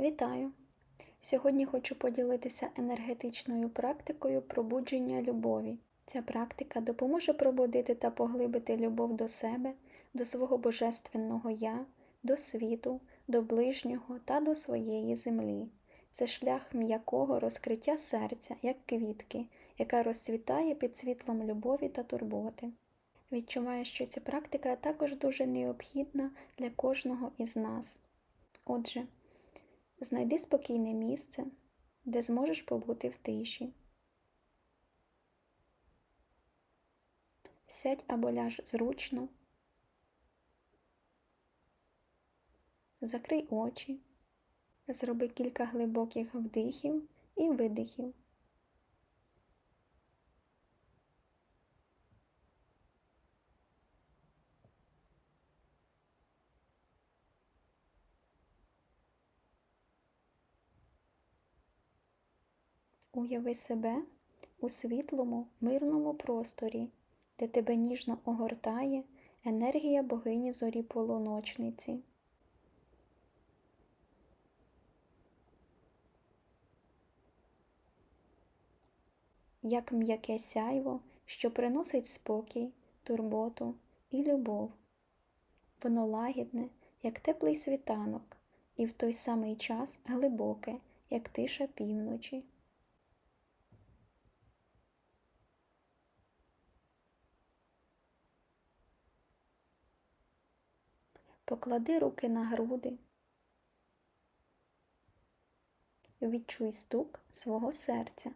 Вітаю! Сьогодні хочу поділитися енергетичною практикою пробудження любові. Ця практика допоможе пробудити та поглибити любов до себе, до свого божественного я, до світу, до ближнього та до своєї землі. Це шлях м'якого розкриття серця, як квітки, яка розцвітає під світлом любові та турботи. Відчуваю, що ця практика також дуже необхідна для кожного із нас. Отже, Знайди спокійне місце, де зможеш побути в тиші. Сядь або ляж зручно, закрий очі, зроби кілька глибоких вдихів і видихів. Уяви себе у світлому, мирному просторі, де тебе ніжно огортає енергія богині зорі полуночниці. Як м'яке сяйво, що приносить спокій, турботу і любов. Воно лагідне, як теплий світанок, і в той самий час глибоке, як тиша півночі. Поклади руки на груди, відчуй стук свого серця.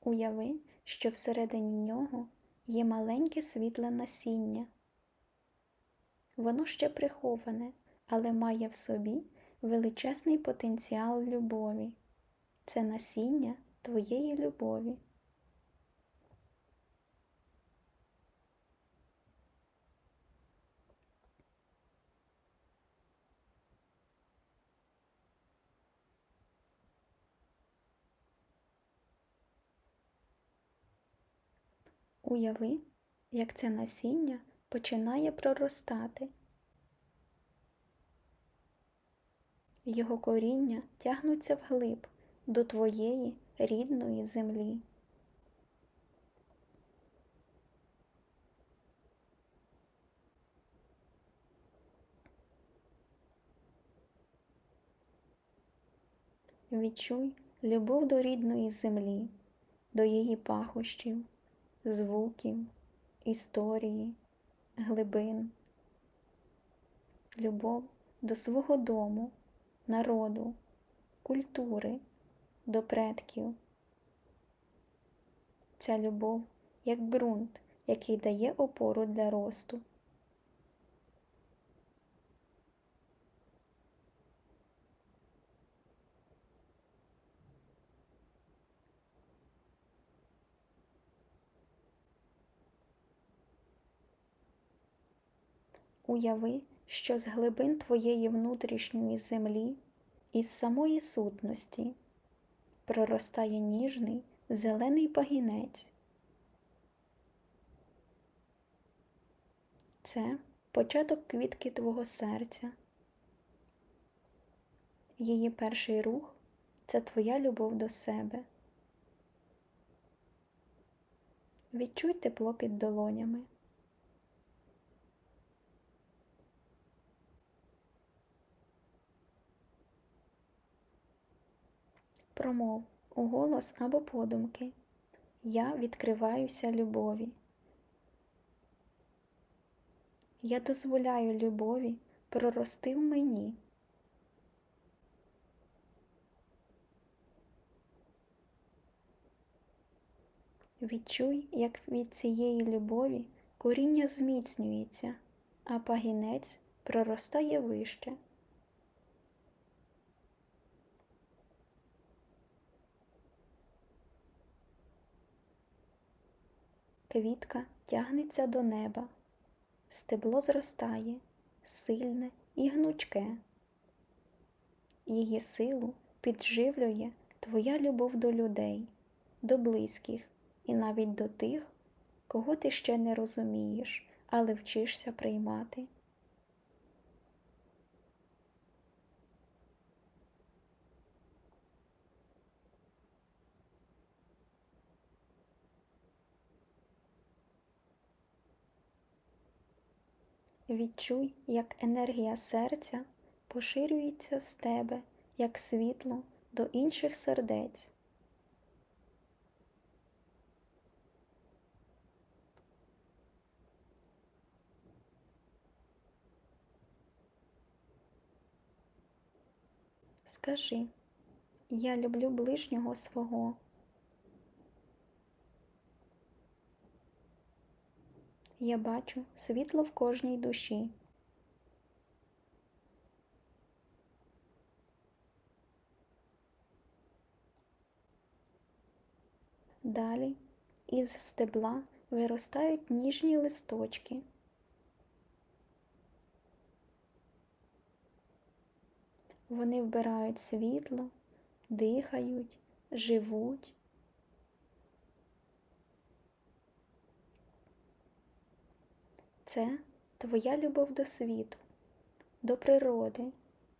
Уяви, що всередині нього є маленьке світле насіння. Воно ще приховане, але має в собі величезний потенціал любові. Це насіння твоєї любові. Уяви, як це насіння починає проростати. Його коріння тягнуться вглиб до твоєї рідної землі. Відчуй любов до рідної землі, до її пахощів, звуків, історії, глибин, любов до свого дому, народу, культури до предків. Ця любов як ґрунт, який дає опору для росту. Уяви, що з глибин твоєї внутрішньої землі, із самої сутності проростає ніжний зелений пагінець. Це початок квітки твого серця. Її перший рух це твоя любов до себе. Відчуй тепло під долонями. Промов у голос або подумки. Я відкриваюся любові. Я дозволяю любові прорости в мені. Відчуй, як від цієї любові коріння зміцнюється, а пагінець проростає вище. Квітка тягнеться до неба, стебло зростає, сильне і гнучке. Її силу підживлює твоя любов до людей, до близьких і навіть до тих, кого ти ще не розумієш, але вчишся приймати. Відчуй, як енергія серця поширюється з тебе, як світло до інших сердець. Скажи, я люблю ближнього свого. Я бачу світло в кожній душі. Далі із стебла виростають ніжні листочки. Вони вбирають світло, дихають, живуть. Це твоя любов до світу, до природи,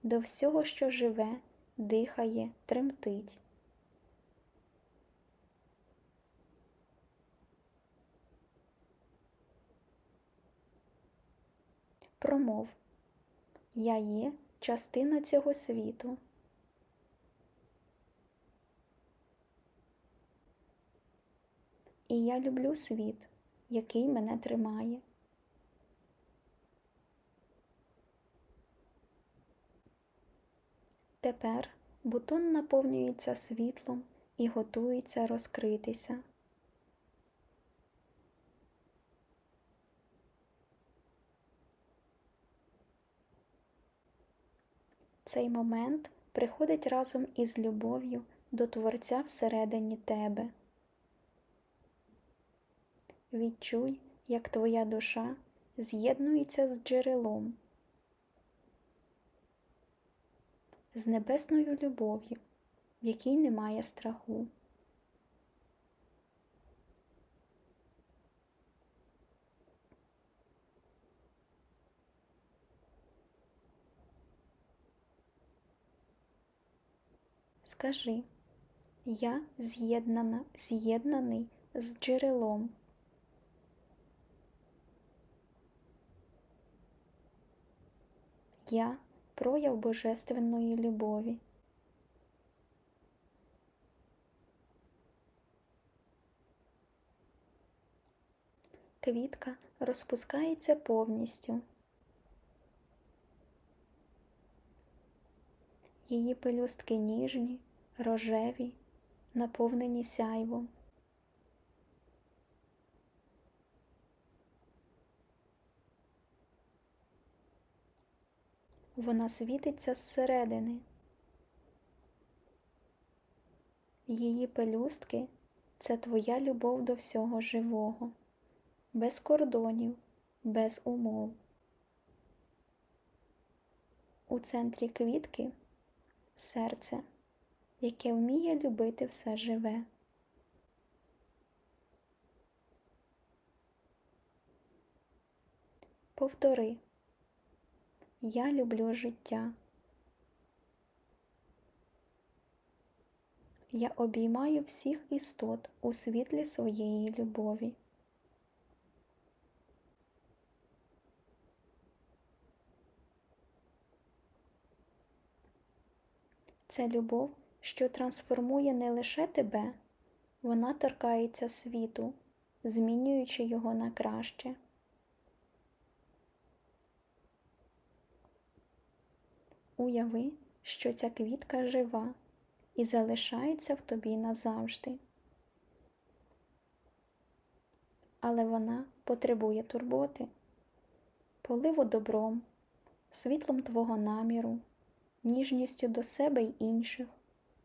до всього, що живе, дихає, тремтить. Промов Я є частина цього світу. І я люблю світ, який мене тримає. Тепер бутон наповнюється світлом і готується розкритися. Цей момент приходить разом із любов'ю до Творця всередині тебе. Відчуй, як твоя душа з'єднується з джерелом, з небесною любов'ю, в якій немає страху. Скажи, я з'єднана, з'єднаний з джерелом. Я прояв божественної любові. Квітка розпускається повністю. Її пелюстки ніжні, рожеві, наповнені сяйвом. Вона світиться зсередини. Її пелюстки це твоя любов до всього живого, без кордонів, без умов. У центрі квітки серце, яке вміє любити все живе. Повтори, я люблю життя. Я обіймаю всіх істот у світлі своєї любові. Це любов, що трансформує не лише тебе, вона торкається світу, змінюючи його на краще. Уяви, що ця квітка жива і залишається в тобі назавжди. Але вона потребує турботи, поливу добром, світлом твого наміру, ніжністю до себе й інших,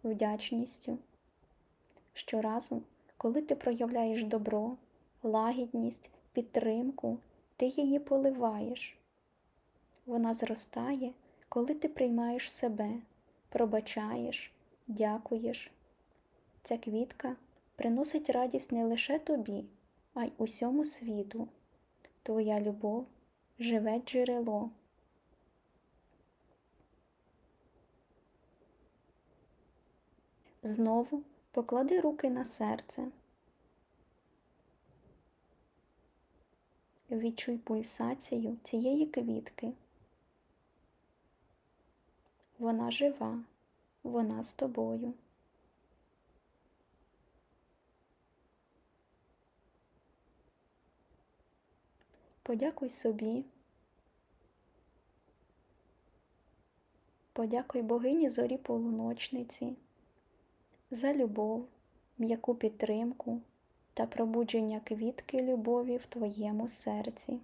вдячністю. Щоразу, коли ти проявляєш добро, лагідність, підтримку, ти її поливаєш. Вона зростає, коли ти приймаєш себе, пробачаєш, дякуєш. Ця квітка приносить радість не лише тобі, а й усьому світу. Твоя любов живе джерело. Знову поклади руки на серце. Відчуй пульсацію цієї квітки. Вона жива, вона з тобою. Подякуй собі. Подякуй богині зорі полуночниці за любов, м'яку підтримку та пробудження квітки любові в твоєму серці.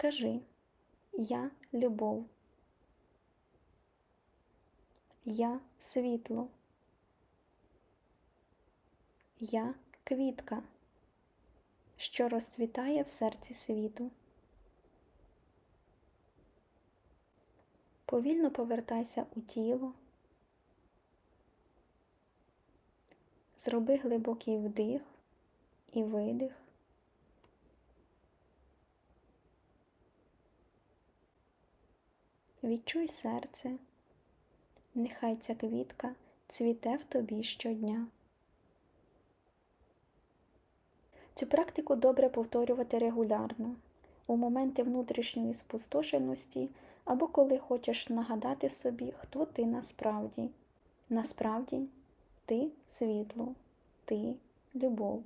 Скажи, я любов. Я світло. Я квітка, що розцвітає в серці світу. Повільно повертайся у тіло. Зроби глибокий вдих і видих. Відчуй серце. Нехай ця квітка цвіте в тобі щодня. Цю практику добре повторювати регулярно, у моменти внутрішньої спустошеності або коли хочеш нагадати собі, хто ти насправді. Насправді ти світло, ти любов.